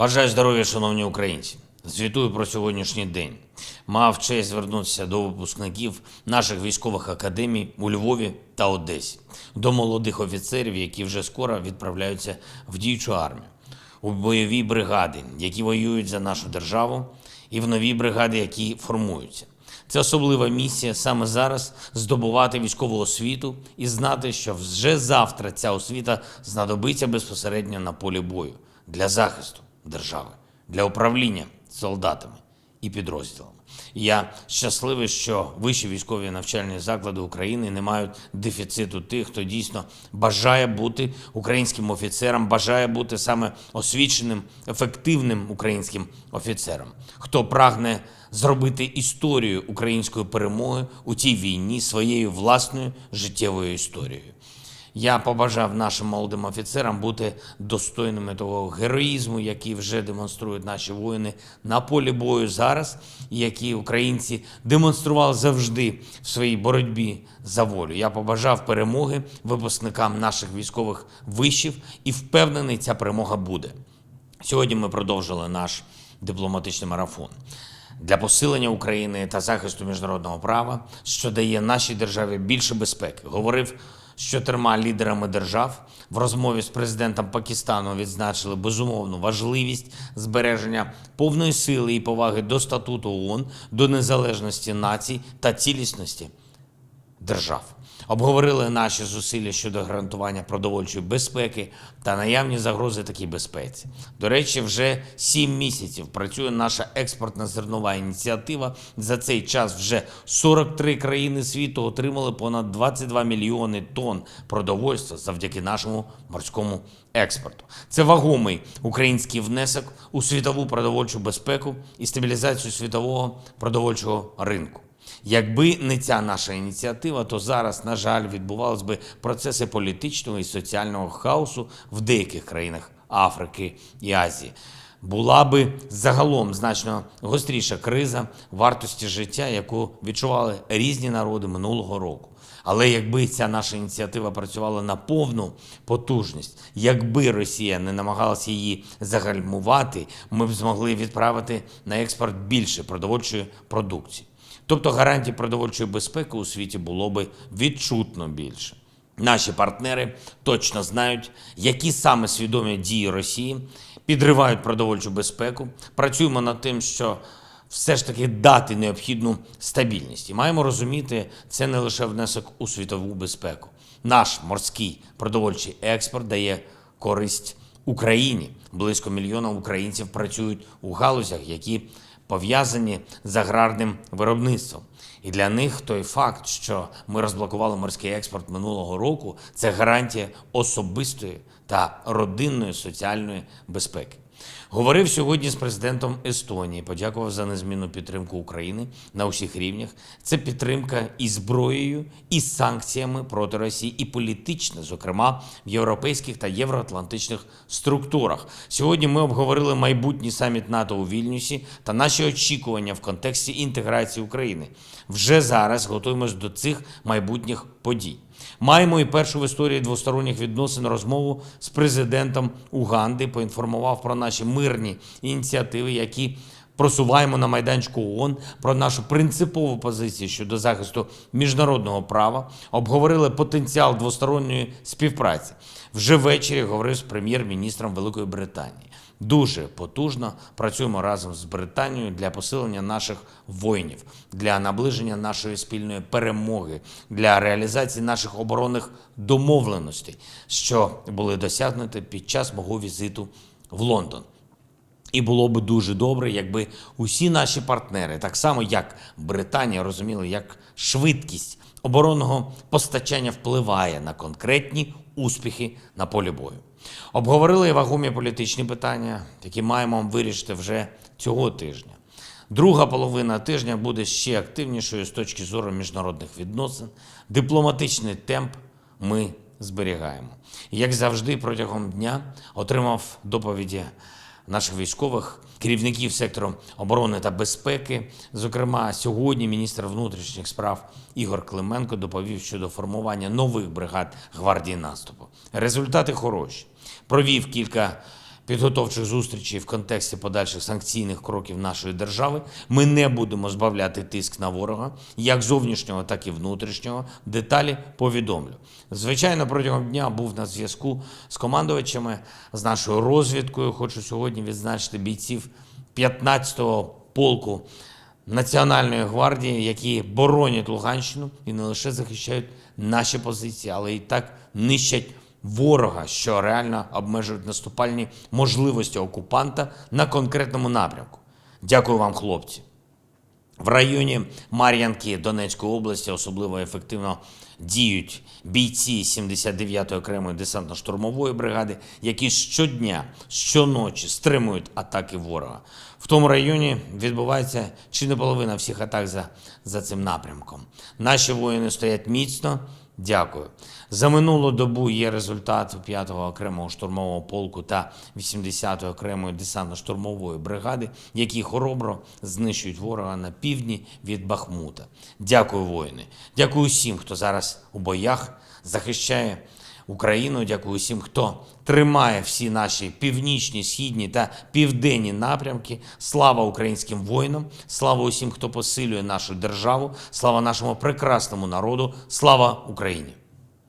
Бажаю здоров'я, шановні українці. Звітую про сьогоднішній день. Мав честь звернутися до випускників наших військових академій у Львові та Одесі, до молодих офіцерів, які вже скоро відправляються в діючу армію, у бойові бригади, які воюють за нашу державу, і в нові бригади, які формуються. Це особлива місія саме зараз здобувати військову освіту і знати, що вже завтра ця освіта знадобиться безпосередньо на полі бою для захисту держави, для управління солдатами і підрозділами. Я щасливий, що вищі військові навчальні заклади України не мають дефіциту тих, хто дійсно бажає бути українським офіцером, бажає бути саме освіченим, ефективним українським офіцером, хто прагне зробити історію української перемоги у цій війні своєю власною життєвою історією. Я побажав нашим молодим офіцерам бути достойними того героїзму, який вже демонструють наші воїни на полі бою зараз, які українці демонстрували завжди в своїй боротьбі за волю. Я побажав перемоги випускникам наших військових вишів і впевнений, ця перемога буде. Сьогодні ми продовжили наш дипломатичний марафон для посилення України та захисту міжнародного права, що дає нашій державі більше безпеки. Говорив з чотирма лідерами держав в розмові з президентом Пакистану відзначили безумовну важливість збереження повної сили і поваги до статуту ООН, до незалежності націй та цілісності держав. Обговорили наші зусилля щодо гарантування продовольчої безпеки та наявні загрози такій безпеці. До речі, вже сім місяців працює наша експортна зернова ініціатива. За цей час вже 43 країни світу отримали понад 22 мільйони тонн продовольства завдяки нашому морському експорту. Це вагомий український внесок у світову продовольчу безпеку і стабілізацію світового продовольчого ринку. Якби не ця наша ініціатива, то зараз, на жаль, відбувалися би процеси політичного і соціального хаосу в деяких країнах Африки і Азії. Була би загалом значно гостріша криза вартості життя, яку відчували різні народи минулого року. Але якби ця наша ініціатива працювала на повну потужність, якби Росія не намагалася її загальмувати, ми б змогли відправити на експорт більше продовольчої продукції. Тобто гарантій продовольчої безпеки у світі було би відчутно більше. Наші партнери точно знають, які саме свідомі дії Росії підривають продовольчу безпеку. Працюємо над тим, що все ж таки дати необхідну стабільність. І маємо розуміти, це не лише внесок у світову безпеку. Наш морський продовольчий експорт дає користь Україні. Близько мільйона українців працюють у галузях, які пов'язані з аграрним виробництвом. І для них той факт, що ми розблокували морський експорт минулого року, це гарантія особистої та родинної соціальної безпеки. Говорив сьогодні з президентом Естонії, подякував за незмінну підтримку України на усіх рівнях. Це підтримка і зброєю, і санкціями проти Росії, і політична, зокрема в європейських та євроатлантичних структурах. Сьогодні ми обговорили майбутній саміт НАТО у Вільнюсі та наші очікування в контексті інтеграції України. Вже зараз готуємось до цих майбутніх подій. Маємо і першу в історії двосторонніх відносин розмову з президентом Уганди. Поінформував про наші мирні ініціативи, які просуваємо на майданчику ООН, про нашу принципову позицію щодо захисту міжнародного права. Обговорили потенціал двосторонньої співпраці. Вже ввечері говорив з прем'єр-міністром Великої Британії. Дуже потужно працюємо разом з Британією для посилення наших воїнів, для наближення нашої спільної перемоги, для реалізації наших оборонних домовленостей, що були досягнуті під час мого візиту в Лондон. І було б дуже добре, якби усі наші партнери, так само як Британія, розуміли, як швидкість оборонного постачання впливає на конкретні успіхи на полі бою. Обговорили вагомі політичні питання, які маємо вирішити вже цього тижня. Друга половина тижня буде ще активнішою з точки зору міжнародних відносин. Дипломатичний темп ми зберігаємо. Як завжди, протягом дня отримав доповіді наших військових, керівників сектору оборони та безпеки. Зокрема, сьогодні міністр внутрішніх справ Ігор Клименко доповів щодо формування нових бригад гвардії наступу. Результати хороші. Провів кілька підготовчих зустрічей в контексті подальших санкційних кроків нашої держави. Ми не будемо збавляти тиск на ворога, як зовнішнього, так і внутрішнього. Деталі повідомлю. Звичайно, протягом дня був на зв'язку з командувачами, з нашою розвідкою. Хочу сьогодні відзначити бійців 15-го полку Національної гвардії, які боронять Луганщину і не лише захищають наші позиції, але і так нищать ворога, що реально обмежують наступальні можливості окупанта на конкретному напрямку. Дякую вам, хлопці. В районі Мар'янки Донецької області особливо ефективно діють бійці 79-ї окремої десантно-штурмової бригади, які щодня, щоночі стримують атаки ворога. В тому районі відбувається чи не половина всіх атак за, за цим напрямком. Наші воїни стоять міцно. Дякую. За минулу добу є результат 5-го окремого штурмового полку та 80-ї окремої десантно-штурмової бригади, які хоробро знищують ворога на півдні від Бахмута. Дякую, воїни. Дякую всім, хто зараз у боях захищає Україну. Дякую всім, хто тримає всі наші північні, східні та південні напрямки. Слава українським воїнам! Слава усім, хто посилює нашу державу! Слава нашому прекрасному народу! Слава Україні!